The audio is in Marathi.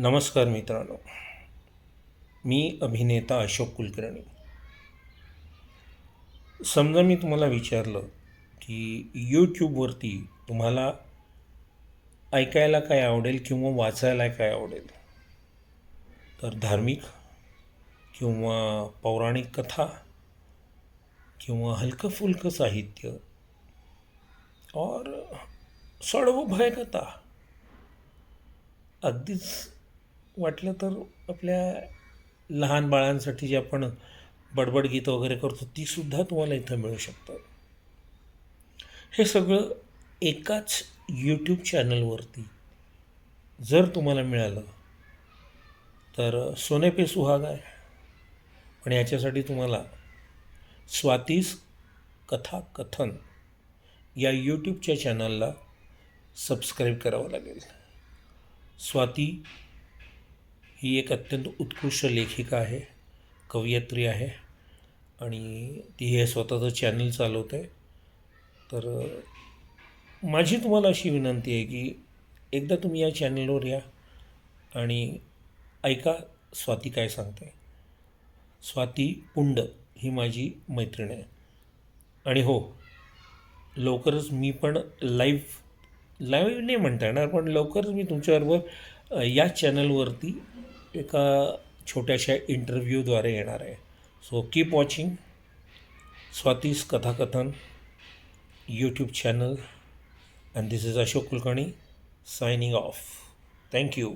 नमस्कार मित्रांनो. मी अभिनेता अशोक कुलकर्णी. समजा मी तुम्हाला विचारलं की यूट्यूबवरती तुम्हाला ऐकायला काय आवडेल किंवा वाचायला काय आवडेल? तर धार्मिक किंवा पौराणिक कथा किंवा हलकं फुलकं साहित्य और सडव भयकथा अगदीच वाटलं तर आपल्या लहान बाळांसाठी जे आपण बडबड गीतं वगैरे करतो तीसुद्धा तुम्हाला इथं मिळू शकतात. हे सगळं एकाच यूट्यूब चॅनलवरती जर तुम्हाला मिळालं तर सोने पे सुहाग आहे. पण याच्यासाठी तुम्हाला स्वातीस कथा कथन या यूट्यूबच्या चॅनलला सबस्क्राईब करावं लागेल. स्वाती ही एक अत्यंत उत्कृष्ट लेखिका आहे कवयित्री आहे आणि ती हे स्वतःचं चॅनल चालवते. तर माझी तुम्हाला अशी विनंती आहे की एकदा तुम्ही या चॅनलवर या आणि ऐका स्वाती काय सांगते. स्वाती पुंड ही माझी मैत्रीण आहे. आणि हो लवकरच मी पण लाईव्ह लाईव्ह नाही म्हणता येणार पण लवकरच मी तुमच्याबरोबर या चॅनलवरती एका छोट्याशा इंटरव्ह्यूद्वारे येणार आहे. So keep watching Swati's Kathakathan YouTube channel and this is Ashok Kulkarni signing off thank you